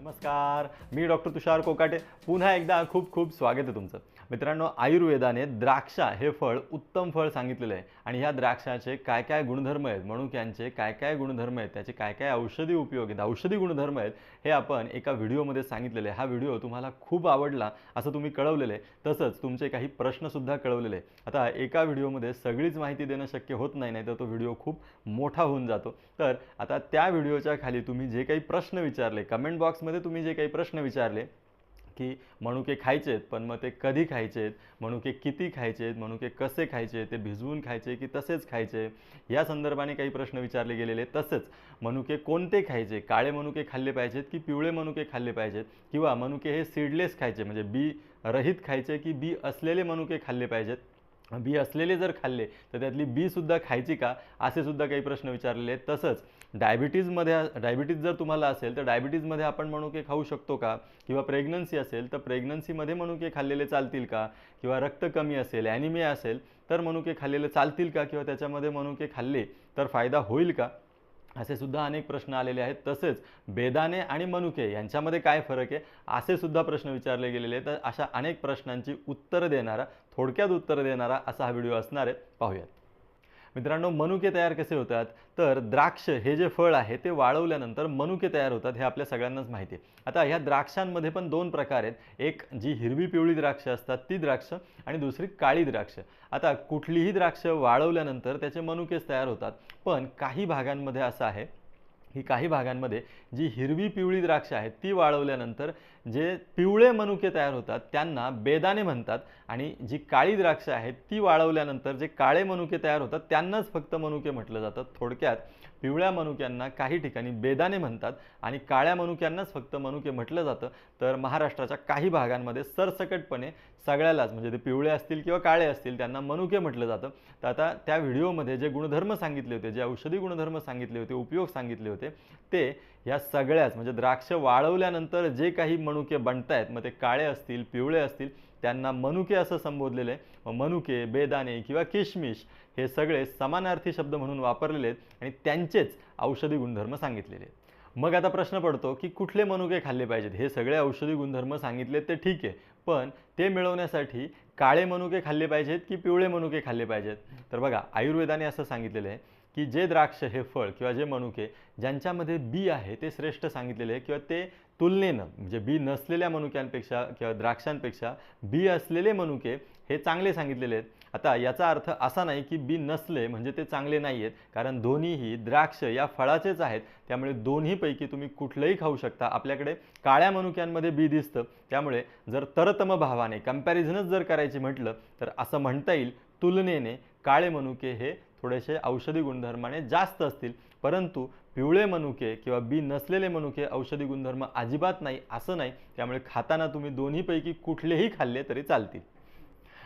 नमस्कार मी डॉक्टर तुषार कोकाटे. पुन्हा एकदा खूप खूप स्वागत आहे तुमचं. मित्रांनो आयुर्वेदाने द्राक्षा हे फळ उत्तम फळ सांगितलेलं आहे. आणि ह्या द्राक्षाचे काय काय गुणधर्म आहेत? मनुक्यांचे काय काय गुणधर्म आहेत? त्याचे काय काय औषधी उपयोग आहेत? औषधी गुणधर्म आहेत हे आपण एका व्हिडिओमध्ये सांगितलेले आहे. हा व्हिडिओ तुम्हाला खूप आवडला असं तुम्ही कळवलेलं आहे. तसंच तुमचे काही प्रश्नसुद्धा कळवलेले आता एका व्हिडिओमध्ये सगळीच माहिती देणं शक्य होत नाही नाही तर तो व्हिडिओ खूप मोठा होऊन जातो. तर आता त्या व्हिडिओच्या खाली तुम्ही जे काही प्रश्न विचारले कमेंट बॉक्समध्ये तुम्ही जे काही प्रश्न विचारले की मनुके खायचे आहेत पण मग ते कधी खायचे आहेत मनुके किती खायचे आहेत मनुके कसे खायचे ते भिजवून खायचे की तसेच खायचे? या संदर्भाने काही प्रश्न विचारले गेलेले तसेच मनुके कोणते खायचे? काळे मनुके खाल्ले पाहिजेत की पिवळे मनुके खाल्ले पाहिजेत? किंवा मनुके हे सीडलेस खायचे म्हणजे बी रहित खायचे की बी असलेले मनुके खाल्ले पाहिजेत? बी असलेले जर खाल्ले तर त्यातली बीसुद्धा खायची का? असे सुद्धा काही प्रश्न विचारलेले आहेत. तसंच डायबिटीजमध्ये डायबिटीज जर तुम्हाला असेल तर डायबिटीजमध्ये आपण मनुके खाऊ शकतो का? किंवा प्रेग्नन्सी असेल तर प्रेग्नन्सीमध्ये मनुके खाल्लेले चालतील का? किंवा रक्त कमी असेल ॲनिमिया असेल तर मनुके खाल्लेले चालतील का? किंवा त्याच्यामध्ये मनुके खाल्ले तर फायदा होईल का? असे सुद्धा अनेक प्रश्न आलेले आहेत. तसेच बेदाने आणि मनुके यांच्यामध्ये काय फरक आहे? असे सुद्धा प्रश्न विचारले गेलेले आहेत. तर अशा अनेक प्रश्नांची उत्तरं देणारा थोडक्यात उत्तरं देणारा असा हा व्हिडिओ असणार आहे. पाहूयात. मित्रांनो मनुके तयार कसे होतात? तर द्राक्ष हे जे फळ आहे ते वाळवल्यानंतर मनुके तयार होतात हे आपल्या सगळ्यांनाच माहिती आहे. आता ह्या द्राक्षांमध्ये पण दोन प्रकार आहेत. एक जी हिरवी पिवळी द्राक्ष असतात ती द्राक्ष आणि दुसरी काळी द्राक्ष. आता कुठलीही द्राक्ष वाळवल्यानंतर त्याचे मनुकेच तयार होतात. पण काही भागांमध्ये असं आहे की काही भागांमध्ये जी हिरवी पिवळी द्राक्ष आहेत ती वाळवल्यानंतर जे पिवळे मनुके तयार होतात त्यांना बेदाने म्हणतात आणि जी काळी द्राक्ष आहेत ती वाळवल्यानंतर जे काळे मनुके तयार होतात त्यांनाच फक्त मनुके म्हटलं जातं. थोडक्यात पिवळ्या मनुक्यांना काही ठिकाणी बेदाने म्हणतात आणि काळ्या मनुक्यांनाच फक्त मनुके म्हटलं जातं. तर महाराष्ट्राच्या काही भागांमध्ये सरसकटपणे सगळ्यालाच म्हणजे ते पिवळे असतील किंवा काळे असतील त्यांना मनुके म्हटलं जातं. तर आता त्या व्हिडिओमध्ये जे गुणधर्म सांगितले होते जे औषधी गुणधर्म सांगितले होते उपयोग सांगितले होते ते ह्या सगळ्याच म्हणजे द्राक्ष वाळवल्यानंतर जे काही मनुके बनत आहेत मग ते काळे असतील पिवळे असतील त्यांना मनुके असं संबोधलेलं आहे. मग मनुके बेदाणे किंवा किशमिश हे सगळे समानार्थी शब्द म्हणून वापरलेले आहेत आणि त्यांचेच औषधी गुणधर्म सांगितलेले आहेत. मग आता प्रश्न पडतो की कुठले मनुके खाल्ले पाहिजेत? हे सगळे औषधी गुणधर्म सांगितले ते ठीक आहे पण ते मिळवण्यासाठी काळे मनुके खाल्ले पाहिजेत की पिवळे मनुके खाल्ले पाहिजेत? तर बघा आयुर्वेदाने असं सांगितलेलं आहे की जे द्राक्ष हे फळ किंवा जे मनुके ज्यांच्यामध्ये बी आहे ते श्रेष्ठ सांगितलेले आहे किंवा ते तुलनेनं म्हणजे बी नसलेल्या मनुक्यांपेक्षा किंवा द्राक्षांपेक्षा बी असलेले मनुके हे चांगले सांगितलेले आहेत. आता याचा अर्थ असा नाही की बी नसले म्हणजे ते चांगले नाही आहेत कारण दोन्हीही द्राक्ष या फळाचेच आहेत. त्यामुळे दोन्हीपैकी तुम्ही कुठलंही खाऊ शकता. आपल्याकडे काळ्या मनुक्यांमध्ये बी दिसतं. त्यामुळे जर तरतम भावाने कम्पॅरिझनच जर करायची म्हटलं तर असं म्हणता येईल तुलनेने काळे मनुके हे थोडेसे औषधी गुणधर्माने जास्त असतील. परंतु पिवळे मनुके किंवा बी नसलेले मनुके औषधी गुणधर्म अजिबात नाही असं नाही. त्यामुळे खाताना तुम्ही दोन्हीपैकी कुठलेही खाल्ले तरी चालतील.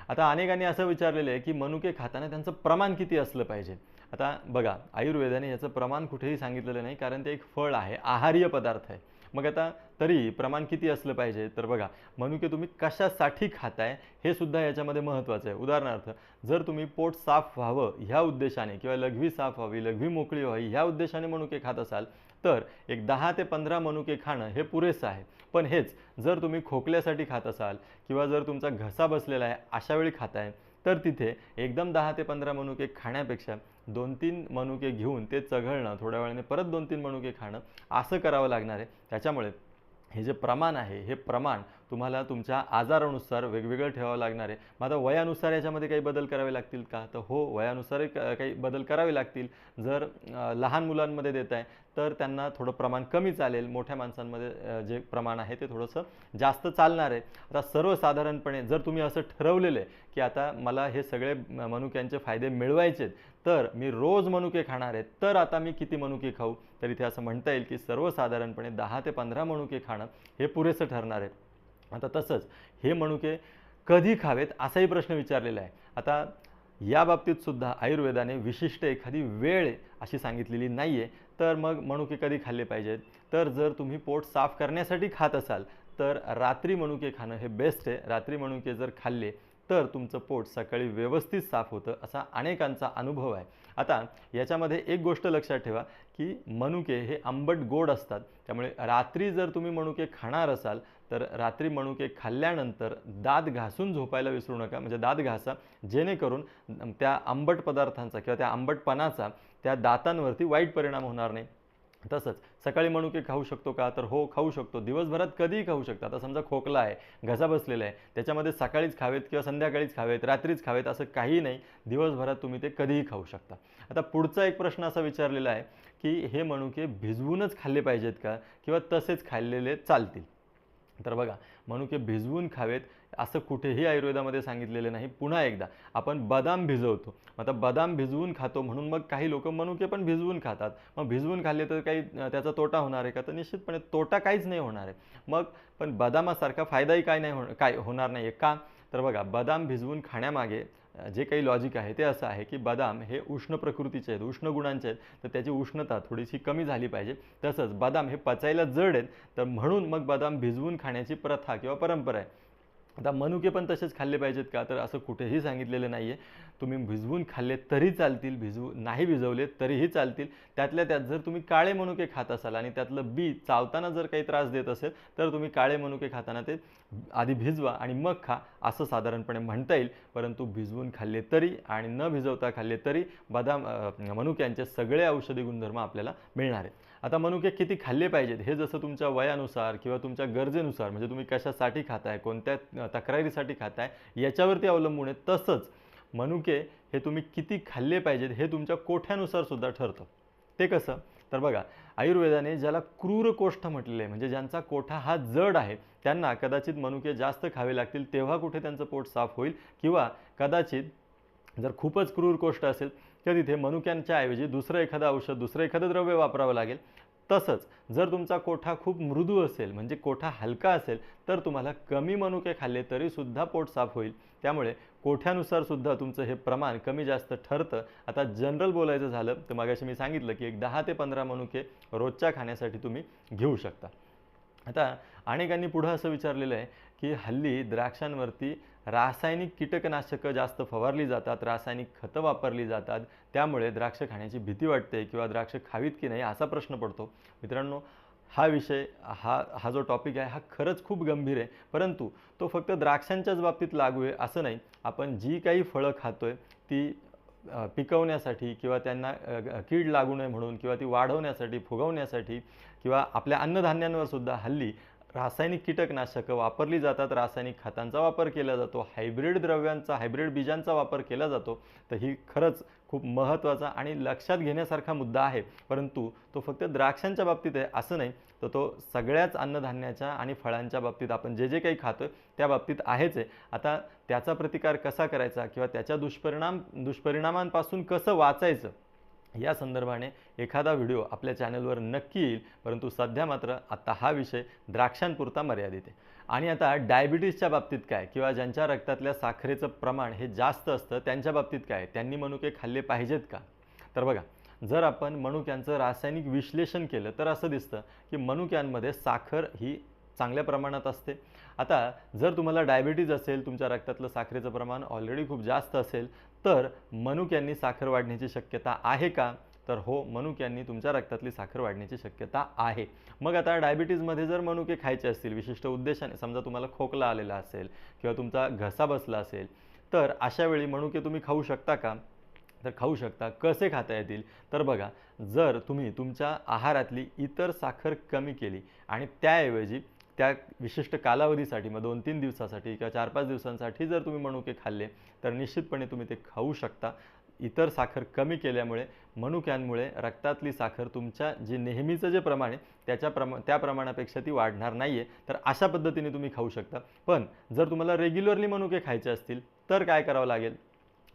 आता अनेकांनी असं विचारलेलं आहे की मनुके खाताना त्यांचं प्रमाण किती असलं पाहिजे? आता बघा आयुर्वेदाने याचं प्रमाण कुठेही सांगितलेलं नाही कारण ते एक फळ आहे आहार्य पदार्थ आहे. मग आता तरी प्रमाण किती असलं पाहिजे? तर बघा मनुके तुम्ही कशासाठी खाताय हे सुद्धा याच्यामध्ये महत्त्वाचं आहे. उदाहरणार्थ जर तुम्ही पोट साफ व्हावं ह्या उद्देशाने किंवा लघवी साफ व्हावी लघवी मोकळी व्हावी ह्या उद्देशाने मनुके खात असाल तर एक दहा ते पंधरा मनुके खाणं हे पुरेसं आहे. पण हेच जर तुम्ही खोकल्यासाठी खात असाल किंवा जर तुमचा घसा बसलेला आहे अशा वेळी खाताय तर तिथे एकदम दहा ते पंधरा मनुके खाण्यापेक्षा दोन तीन मनुके घेऊन ते चघळणं थोड्या वेळाने परत दोन तीन मनुके खाणं असं करावं लागणार आहे. त्याच्यामुळे हे जे प्रमाण आहे हे प्रमाण तुम्हाला तुमच्या आजारानुसार वेगवेगळं ठेवावं लागणार आहे. मग आता वयानुसार याच्यामध्ये काही बदल करावे लागतील का? तर हो वयानुसारही क- काही बदल करावे लागतील. जर लहान मुलांमध्ये देत आहे तर त्यांना थोडं प्रमाण कमी चालेल. मोठ्या माणसांमध्ये जे प्रमाण आहे ते थोडंसं जास्त चालणार आहे. आता सर्वसाधारणपणे जर तुम्ही असं ठरवलेलं आहे की आता मला हे सगळे मनुक्यांचे फायदे मिळवायचे तर मी रोज मनुके खाणार आहे तर आता मी किती मनुके खाऊ? तर इथे असं म्हणता येईल की सर्वसाधारणपणे दहा ते पंधरा मनुके खाणं हे पुरेसं ठरणार आहे. आता तसंच हे मनुके कधी खावेत असाही प्रश्न विचारलेला आहे. आता या बाबतीत सुद्धा आयुर्वेदाने विशिष्ट एखादी वेळ अशी सांगितलेली नाही आहे तर मग मनुके कधी खाल्ले पाहिजेत? तर जर तुम्ही पोट साफ करण्यासाठी खात असाल तर रात्री मनुके खाणं हे बेस्ट आहे. रात्री मनुके जर खाल्ले तर तुमचं पोट सकाळी व्यवस्थित साफ होतं असा अनेकांचा अनुभव आहे. आता याच्यामध्ये एक गोष्ट लक्षात ठेवा की मनुके हे आंबट गोड असतात. त्यामुळे रात्री जर तुम्ही मनुके खाणार असाल तर रात्री मनुके खाल्ल्यानंतर दात घासून झोपायला विसरू नका. म्हणजे दात घासा जेणेकरून त्या आंबट पदार्थांचा किंवा त्या आंबटपणाचा त्या दातांवरती वाईट परिणाम होणार नाही. तसंच सकाळी मनुके खाऊ शकतो का? तर हो खाऊ शकतो. दिवसभरात कधीही खाऊ शकता. आता समजा खोकला आहे घसा बसलेला आहे त्याच्यामध्ये सकाळीच खावेत किंवा संध्याकाळीच खावेत रात्रीच खावेत असं काही नाही. दिवसभरात तुम्ही ते कधीही खाऊ शकता. आता पुढचा एक प्रश्न असा विचारलेला आहे की हे मनुके भिजवूनच खाल्ले पाहिजेत का? किंवा तसेच खाल्लेले चालतील? तर बघा मनुके भिजवून खावेत असं कुठेही आयुर्वेदामध्ये सांगितलेलं नाही. पुन्हा एकदा आपण बदाम भिजवतो. आता बदाम भिजवून खातो म्हणून मग काही लोक मनुके पण भिजवून खातात. मग भिजवून खाल्ले तर काही त्याचा तोटा होणार आहे का? तर निश्चितपणे तोटा काहीच नाही होणार आहे. मग पण बदामासारखा फायदाही काय नाही हो काय होणार नाही आहे का? तर बघा बदाम भिजवून खाण्यामागे जे काही लॉजिक आहे ते असं आहे की बदाम हे उष्ण प्रकृतीचे आहेत उष्ण गुणांचे आहेत तर त्याची उष्णता थोडीशी कमी झाली पाहिजे. तसंच बदाम हे पचायला जड आहेत तर म्हणून मग बदाम भिजवून खाण्याची प्रथा किंवा परंपरा आहे. आता मनुके पण तसेच खाल्ले पाहिजेत का? तर असं कुठेही सांगितलेलं नाही आहे तुम्ही भिजवून खाल्ले तरी चालतील भिजवू नाही भिजवले तरीही चालतील. त्यातल्या त्यात जर तुम्ही काळे मनुके खात असाल आणि त्यातलं बी चावताना जर काही त्रास देत असेल तर तुम्ही काळे मनुके खाताना ते आधी भिजवा आणि मग खा असं साधारणपणे म्हणता येईल. परंतु भिजवून खाल्ले तरी आणि न भिजवता खाल्ले तरी बदाम मनुक्यांचे सगळे औषधी गुणधर्म आपल्याला मिळणार आहेत. आता मनुके किती खाल्ले पाहिजेत हे जसं तुमच्या वयानुसार किंवा तुमच्या गरजेनुसार म्हणजे तुम्ही कशासाठी खाताय कोणत्या तक्रारीसाठी खाताय याच्यावरती अवलंबून आहे तसंच मनुके हे तुम्ही किती खाल्ले पाहिजेत हे तुमच्या कोठ्यानुसार सुद्धा ठरतं. ते कसं? तर बघा आयुर्वेदाने ज्याला क्रूर कोष्ठ म्हटलेलं आहे म्हणजे ज्यांचा कोठा हा जड आहे त्यांना कदाचित मनुके जास्त खावे लागतील तेव्हा कुठे त्यांचं पोट साफ होईल किंवा कदाचित जर खूपच क्रूरकोष्ठ असेल तर तिथे मनुक्यांच्या ऐवजी दुसरं एखादं औषध दुसरं एखादं द्रव्य वापरावं लागेल. तसंच जर तुमचा कोठा खूप मृदू असेल म्हणजे कोठा हलका असेल तर तुम्हाला कमी मनुके खाल्ले तरीसुद्धा पोट साफ होईल. त्यामुळे कोठ्यानुसारसुद्धा तुमचं हे प्रमाण कमी जास्त ठरतं. आता जनरल बोलायचं झालं तर मागाशी मी सांगितलं की एक दहा ते पंधरा मनुके रोजच्या खाण्यासाठी तुम्ही घेऊ शकता. आता अनेकांनी पुढं असं विचारलेलं आहे की हल्ली द्राक्षांवरती रासायनिक कीटकनाशकं जास्त फवारली जातात रासायनिक खतं वापरली जातात त्यामुळे द्राक्ष खाण्याची भीती वाटते किंवा द्राक्ष खावीत की नाही असा प्रश्न पडतो. मित्रांनो हा विषय हा हा जो टॉपिक आहे हा खरंच खूप गंभीर आहे. परंतु तो फक्त द्राक्षांच्याच बाबतीत लागू आहे असं नाही. आपण जी काही फळं खातो आहे ती पिकवण्यासाठी किंवा त्यांना कीड लागू नये म्हणून किंवा ती वाढवण्यासाठी फुगवण्यासाठी किंवा आपल्या अन्नधान्यांवर सुद्धा हल्ली रासायनिक कीटकनाशकं वापरली जातात. रासायनिक खतांचा वापर केला जातो. हायब्रिड द्रव्यांचा हायब्रिड बीजांचा वापर केला जातो. तर ही खरंच खूप महत्त्वाचा आणि लक्षात घेण्यासारखा मुद्दा आहे. परंतु तो फक्त द्राक्षांच्या बाबतीत आहे असं नाही. तर तो सगळ्याच अन्नधान्याच्या आणि फळांच्या बाबतीत आपण जे जे काही खातो त्या बाबतीत आहेच आहे. आता त्याचा प्रतिकार कसा करायचा किंवा त्याच्या दुष्परिणाम दुष्परिणामांपासून कसं वाचायचं? या संदर्भाने एखादा व्हिडिओ आपल्या चॅनलवर नक्की येईल परंतु सध्या मात्र आता हा विषय द्राक्षांपुरता मर्यादित आहे. आणि आता डायबिटीसच्या बाबतीत काय किंवा ज्यांच्या रक्तातल्या साखरेचं प्रमाण हे जास्त असतं त्यांच्या बाबतीत काय त्यांनी मनुके खाल्ले पाहिजेत का? तर बघा जर आपण मनुक्यांचं रासायनिक विश्लेषण केलं तर असं दिसतं की मनुक्यांमध्ये साखर ही चांगल्या प्रमाणात असते. आता जर तुम्हाला डायबिटीज असेल तुमच्या रक्तातलं साखरेचं प्रमाण ऑलरेडी खूप जास्त असेल तर मनुक यांनी साखर वाढण्याची शक्यता आहे का? तर हो मनुक यांनी तुमच्या रक्तातली साखर वाढण्याची शक्यता आहे. मग आता डायबिटीजमध्ये जर मनुके खायचे असतील विशिष्ट उद्देशाने समजा तुम्हाला खोकला आलेला असेल किंवा तुमचा घसा बसला असेल तर अशा वेळी मनुके तुम्ही खाऊ शकता का? तर खाऊ शकता. कसे खाता येतील? तर बघा जर तुम्ही तुमच्या आहारातली इतर साखर कमी केली आणि त्याऐवजी त्या विशिष्ट कालावधीसाठी मग दोन तीन दिवसासाठी किंवा चार पाच दिवसांसाठी जर तुम्ही मनुके खाल्ले तर निश्चितपणे तुम्ही ते खाऊ शकता. इतर साखर कमी केल्यामुळे मनुक्यांमुळे रक्तातली साखर तुमच्या जे नेहमीचं जे प्रमाण आहे त्याच्या प्रमा त्या प्रमाणापेक्षा ती वाढणार नाही आहे तर अशा पद्धतीने तुम्ही खाऊ शकता. पण जर तुम्हाला रेग्युलरली मनुके खायचे असतील तर काय करावं लागेल?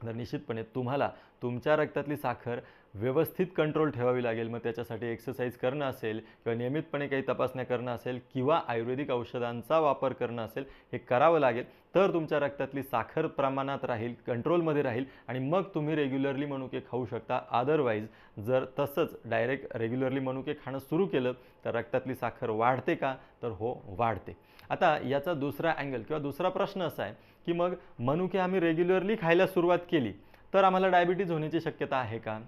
तर निश्चितपणे तुम्हाला तुमच्या रक्तातली साखर व्यवस्थित कंट्रोल ठेवावी लागेल. मग त्याच्यासाठी एक्सरसाइज करणं असेल किंवा नियमितपणे काही तपासण्या करणं असेल किंवा आयुर्वेदिक औषधांचा वापर करणं असेल हे करावं लागेल. तर तुमच्या रक्तातली साखर प्रमाणात राहील कंट्रोलमध्ये राहील आणि मग तुम्ही रेग्युलरली मनुके खाऊ शकता. अदरवाईज जर तसंच डायरेक्ट रेग्युलरली मनुके खाणं सुरू केलं तर रक्तातली साखर वाढते का? तर हो वाढते. आता याचा दुसरा अँगल किंवा दुसरा प्रश्न असा आहे की मग मनुके आम्ही रेग्युलरली खायला सुरुवात केली तर आम्हाला डायबिटीज होण्याची शक्यता आहे का?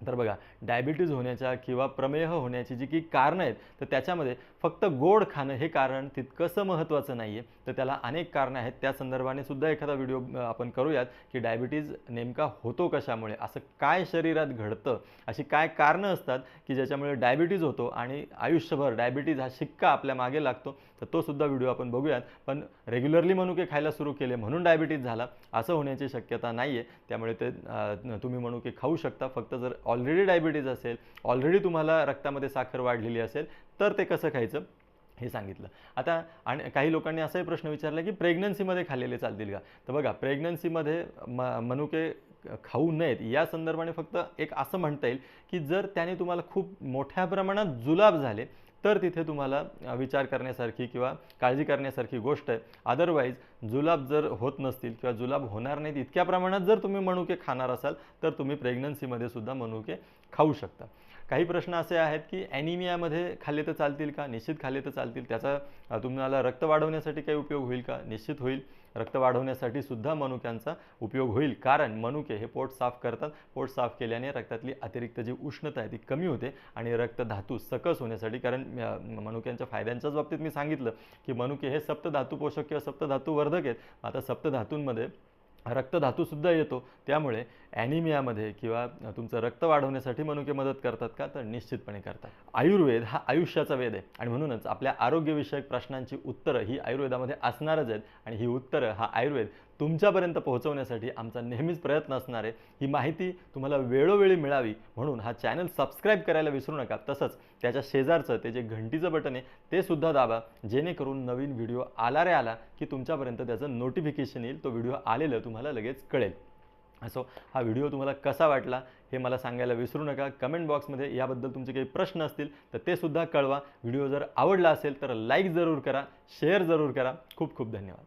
तर बघा डायबिटीज होण्याच्या किंवा प्रमेह होण्याची जी की कारणं आहेत तर त्याच्यामध्ये फक्त गोड खाणं हे कारण तितकंसं महत्त्वाचं नाही आहे तर त्याला अनेक कारणं आहेत. त्या संदर्भाने सुद्धा एखादा व्हिडिओ आपण करूयात की डायबिटीज नेमका होतो कशामुळे असं काय शरीरात घडतं अशी काय कारणं असतात की ज्याच्यामुळे डायबिटीज होतो आणि आयुष्यभर डायबिटीज हा शिक्का आपल्या मागे लागतो. तर तो सुद्धा व्हिडिओ आपण बघूयात. पण रेग्युलरली मनुके खायला सुरू केले म्हणून डायबिटीज झाला असं होण्याची शक्यता नाही आहे त्यामुळे ते तुम्ही मनुके खाऊ शकता. फक्त जर ऑलरेडी डायबिटीज असेल ऑलरेडी तुम्हाला रक्तामध्ये साखर वाढलेली असेल तर ते कसं खायचं? हे सांगितलं. आता आणि काही लोकांनी असाही प्रश्न विचारला की प्रेग्नन्सीमध्ये खाल्लेले चालतील का? तर बघा प्रेग्नन्सीमध्ये म मनुके खाऊ नयेत या संदर्भाने फक्त एक असं म्हणता येईल की जर त्याने तुम्हाला खूप मोठ्या प्रमाणात जुलाब झाले तर तिथे तुम्हाला विचार करण्यासारखी किंवा काळजी करण्यासारखी गोष्ट आहे. अदरवाईज जुलाब जर होत नसतील किंवा जुलाब होणार नाहीत इतक्या प्रमाणात जर तुम्ही मनुके खाणार असाल तर तुम्ही प्रेग्नन्सीमध्ये सुद्धा मनुके खाऊ शकता. काही प्रश्न असे आहेत की ॲनिमियामध्ये खाल्ले तर चालतील का? निश्चित खाल्ले तर चालतील. त्याचा तुम्हाला रक्त वाढवण्यासाठी काही उपयोग होईल का? निश्चित होईल. रक्त वाढवण्यासाठी सुद्धा मनुक्यांचा उपयोग होईल. कारण मनुके हे पोट साफ करतात. पोट साफ केल्याने रक्तातली अतिरिक्त जी उष्णता आहे ती कमी होते आणि रक्त धातू सकस होण्यासाठी कारण मनुक्यांच्या फायद्यांच्याच बाबतीत मी सांगितलं की मनुके हे सप्तधातू पोषक किंवा सप्तधातू वर्धक आहेत. आता सप्तधातूंमध्ये रक्तधातूसुद्धा येतो. त्यामुळे ॲनिमियामध्ये किंवा तुमचं रक्त वाढवण्यासाठी मनुके मदत करतात का? तर निश्चितपणे करतात. आयुर्वेद हा आयुष्याचा वेद आहे. आणि म्हणूनच आपल्या आरोग्यविषयक प्रश्नांची उत्तरं ही आयुर्वेदामध्ये असणारच आहेत. आणि ही उत्तरं हा आयुर्वेद तुमच्यापर्यंत पोहोचवण्यासाठी आमचा नेहमीच प्रयत्न असणार आहे. ही माहिती तुम्हाला वेळोवेळी मिळावी म्हणून हा चॅनल सबस्क्राईब करायला विसरू नका. तसंच त्याच्या शेजारचं ते जे घंटीचं बटन आहे ते सुद्धा दाबा. जेणेकरून नवीन व्हिडिओ आला रे आला की तुमच्यापर्यंत त्याचं नोटिफिकेशन येईल तो व्हिडिओ आलेलं तुम्हाला लगेच कळेल. असो हा व्हिडिओ तुम्हाला कसा वाटला हे मला सांगायला विसरू नका. कमेंट बॉक्समध्ये याबद्दल तुमचे काही प्रश्न असतील तर ते सुद्धा कळवा. व्हिडिओ जर आवडला असेल तर लाईक जरूर करा शेअर जरूर करा. खूप खूप धन्यवाद.